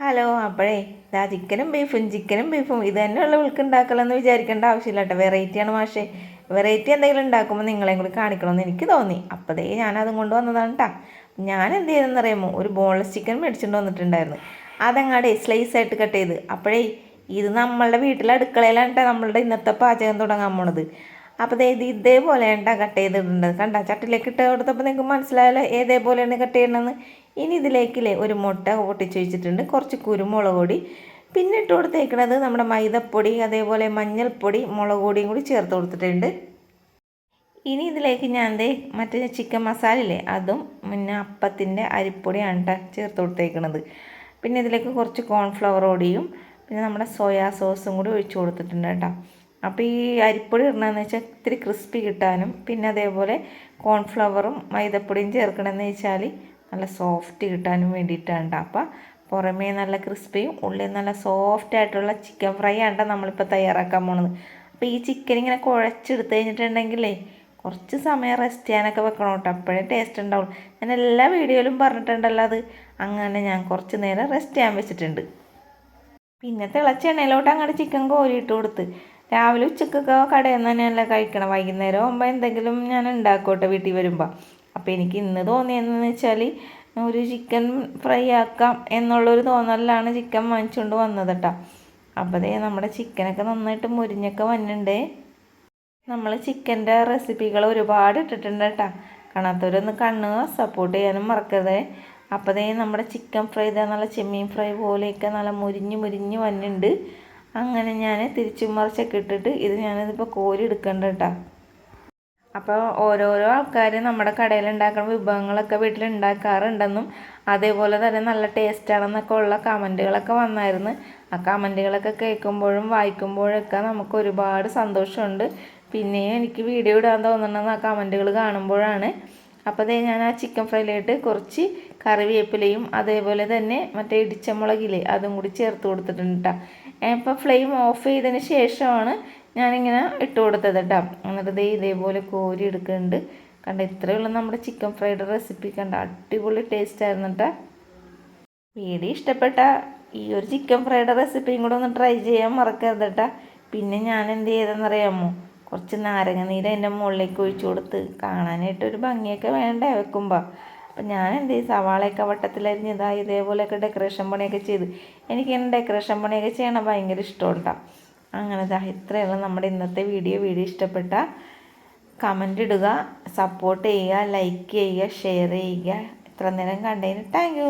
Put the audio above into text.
Hello അപ്പോഴേ ഇതാ ചിക്കനും ബീഫും ചിക്കനും ബീഫും ഇത് തന്നെയുള്ള വിൾക്ക് ഉണ്ടാക്കലെന്ന് വിചാരിക്കേണ്ട ആവശ്യമില്ല കേട്ടോ. വെറൈറ്റിയാണ് മാഷേ. വെറൈറ്റി എന്തെങ്കിലും ഉണ്ടാക്കുമ്പോൾ നിങ്ങളെയും കൂടി കാണിക്കണമെന്ന് എനിക്ക് തോന്നി. അപ്പോഴേ ഞാനതും കൊണ്ട് വന്നതാണ് കേട്ടോ ഞാൻ എന്ത് ചെയ്തെന്ന് അറിയാമോ? ഒരു ബോൺലെസ് ചിക്കൻ മേടിച്ചുകൊണ്ട് വന്നിട്ടുണ്ടായിരുന്നു. അതങ്ങാടെ സ്ലൈസ് ആയിട്ട് കട്ട് ചെയ്ത്. അപ്പോഴേ ഇത് നമ്മളുടെ വീട്ടിലെ അടുക്കളയിലാണ് കേട്ടോ നമ്മളുടെ ഇന്നത്തെ പാചകം തുടങ്ങാൻ പോണത്. അപ്പോൾ ഇത് ഇതേപോലെയാണ് കേട്ടോ കട്ട് ചെയ്തിട്ടുണ്ട് കണ്ട ചട്ടിലേക്ക് ഇട്ട് കൊടുത്തപ്പോൾ നിങ്ങൾക്ക് മനസ്സിലായല്ലോ ഏതേപോലെയാണ് കട്ട് ചെയ്യണമെന്ന് ഇനി ഇതിലേക്കില്ലേ ഒരു മുട്ട പൊട്ടിച്ച് വെച്ചിട്ടുണ്ട് കുറച്ച് കുരുമുളക് പൊടി. പിന്നെ ഇട്ട് കൊടുത്തേക്കണത് നമ്മുടെ മൈദപ്പൊടി അതേപോലെ മഞ്ഞൾപ്പൊടി മുളക് പൊടിയും കൂടി ചേർത്ത് കൊടുത്തിട്ടുണ്ട്. ഇനി ഇതിലേക്ക് ഞാൻ ദേ മറ്റേ ചിക്കൻ മസാല ഇല്ലേ അതും പിന്നെ അപ്പത്തിന്റെ അരിപ്പൊടിയാണ് കേട്ടോ ചേർത്ത് കൊടുത്തേക്കണത്. പിന്നെ ഇതിലേക്ക് കുറച്ച് കോൺഫ്ലവർ പൊടിയും പിന്നെ നമ്മുടെ സോയാ സോസും കൂടി ഒഴിച്ചു കൊടുത്തിട്ടുണ്ട് കേട്ടോ. അപ്പോൾ ഈ അരിപ്പൊടി ഇടണമെന്ന് വെച്ചാൽ ഇത്തിരി ക്രിസ്പി കിട്ടാനും പിന്നെ അതേപോലെ കോൺഫ്ലവറും മൈദപ്പൊടിയും ചേർക്കണമെന്ന് വെച്ചാൽ നല്ല സോഫ്റ്റ് കിട്ടാനും വേണ്ടിയിട്ടാണ് അപ്പം പുറമേ നല്ല ക്രിസ്പിയും ഉള്ളിൽ നല്ല സോഫ്റ്റ് ആയിട്ടുള്ള ചിക്കൻ ഫ്രൈ ആണ് നമ്മളിപ്പോൾ തയ്യാറാക്കാൻ പോണത്. അപ്പോൾ ഈ ചിക്കൻ ഇങ്ങനെ കുഴച്ചെടുത്ത് കഴിഞ്ഞിട്ടുണ്ടെങ്കിലേ കുറച്ച് സമയം റെസ്റ്റ് ചെയ്യാനൊക്കെ വെക്കണം കേട്ടോ അപ്പോഴേ ടേസ്റ്റ് ഉണ്ടാവും ഞാൻ എല്ലാ വീഡിയോയിലും പറഞ്ഞിട്ടുണ്ടല്ലോ അത്. അങ്ങനെ ഞാൻ കുറച്ച് നേരം റെസ്റ്റ് ചെയ്യാൻ വെച്ചിട്ടുണ്ട്. പിന്നെ തിളച്ച എണ്ണയിലോട്ട് അങ്ങോട്ട് ചിക്കൻ കോരിയിട്ട് കൊടുത്ത്. രാവിലെ ഉച്ചക്കൊക്കെ കടയിൽ നിന്ന് തന്നെയല്ല കഴിക്കണം? വൈകുന്നേരം ആകുമ്പോൾ എന്തെങ്കിലും ഞാൻ ഉണ്ടാക്കോട്ടെ വീട്ടിൽ വരുമ്പോൾ അപ്പോൾ എനിക്ക് ഇന്ന് തോന്നിയതെന്ന് വെച്ചാൽ ഒരു ചിക്കൻ ഫ്രൈ ആക്കാം എന്നുള്ളൊരു തോന്നലിലാണ് ചിക്കൻ വാങ്ങിച്ചുകൊണ്ട് വന്നത് കേട്ടോ അപ്പോൾ ദേ നമ്മുടെ ചിക്കനൊക്കെ നന്നായിട്ട് മുരിഞ്ഞൊക്കെ വന്നിട്ടുണ്ട് നമ്മൾ ചിക്കന്റെ റെസിപ്പികൾ ഒരുപാട് ഇട്ടിട്ടുണ്ട് കേട്ടോ കാണാത്തവരൊന്ന് കണ്ണ് സപ്പോർട്ട് ചെയ്യാനും മറക്കരുത്. അപ്പോൾ ദേ നമ്മുടെ ചിക്കൻ ഫ്രൈ ഇതാ നല്ല ചെമ്മീൻ ഫ്രൈ പോലെയൊക്കെ നല്ല മുരിഞ്ഞ് മുരിഞ്ഞ് വന്നിട്ടുണ്ട് അങ്ങനെ ഞാൻ തിരിച്ചും മറിച്ചൊക്കെ ഇട്ടിട്ട് ഇത് ഞാനിതിപ്പോൾ കോരി എടുക്കേണ്ട കേട്ടോ അപ്പോൾ ഓരോരോ ആൾക്കാർ നമ്മുടെ കടയിൽ ഉണ്ടാക്കുന്ന വിഭവങ്ങളൊക്കെ വീട്ടിൽ ഉണ്ടാക്കാറുണ്ടെന്നും അതേപോലെ തന്നെ നല്ല ടേസ്റ്റാണെന്നൊക്കെ ഉള്ള കമന്റുകളൊക്കെ വന്നായിരുന്നു. ആ കമന്റുകളൊക്കെ കേൾക്കുമ്പോഴും വായിക്കുമ്പോഴൊക്കെ നമുക്ക് ഒരുപാട് സന്തോഷമുണ്ട്. പിന്നെയും എനിക്ക് വീഡിയോ ഇടാൻ തോന്നണമെന്ന് ആ കമന്റുകൾ കാണുമ്പോഴാണ്. അപ്പോൾ അതേ ഞാൻ ആ ചിക്കൻ ഫ്രൈയിലായിട്ട് കുറച്ച് കറിവേപ്പിലയും അതേപോലെ തന്നെ മറ്റേ ഇടിച്ചമുളകില്ലേ അതും കൂടി ചേർത്ത് കൊടുത്തിട്ടുണ്ട് കേട്ടോ ഇപ്പോൾ ഫ്ലെയിം ഓഫ് ചെയ്തതിന് ശേഷമാണ് ഞാനിങ്ങനെ ഇട്ട് കൊടുത്തത് കേട്ടോ എന്നിട്ട് ദേ ഇതേപോലെ കോരി എടുക്കുന്നുണ്ട്. കണ്ട ഇത്രയേ ഉള്ളൂ നമ്മുടെ ചിക്കൻ ഫ്രൈഡ് റെസിപ്പി കണ്ട അടിപൊളി ടേസ്റ്റ് ആയിരുന്നു കേട്ടോ വീഡിയോ ഇഷ്ടപ്പെട്ട ഈ ഒരു ചിക്കൻ ഫ്രൈഡ് റെസിപ്പിയും കൂടെ ഒന്ന് ട്രൈ ചെയ്യാൻ മറക്കരുത് കേട്ടോ പിന്നെ ഞാൻ എന്ത് ചെയ്തെന്നറിയാമോ കുറച്ച് നാരങ്ങ നീര് അതിന്റെ മുകളിലേക്ക് ഒഴിച്ചു കൊടുത്ത് കാണാനായിട്ട് ഒരു ഭംഗിയൊക്കെ വേണ്ടേ വെക്കുമ്പോൾ അപ്പം ഞാൻ എന്ത് ചെയ്യും സവാളയൊക്കെ വട്ടത്തിലരിഞ്ഞ് ഇതായി ഇതേപോലെയൊക്കെ ഡെക്കറേഷൻ പണിയൊക്കെ ചെയ്ത്. എനിക്കിങ്ങനെ ഡെക്കറേഷൻ പണിയൊക്കെ ചെയ്യണം ഭയങ്കര ഇഷ്ടമുണ്ടാ അങ്ങനെ ഇതാ ഇത്രയുള്ള നമ്മുടെ ഇന്നത്തെ വീഡിയോ. വീഡിയോ ഇഷ്ടപ്പെട്ട കമന്റ് ഇടുക സപ്പോർട്ട് ചെയ്യുക ലൈക്ക് ചെയ്യുക ഷെയർ ചെയ്യുക. ഇത്ര നേരം കണ്ടതിന് താങ്ക്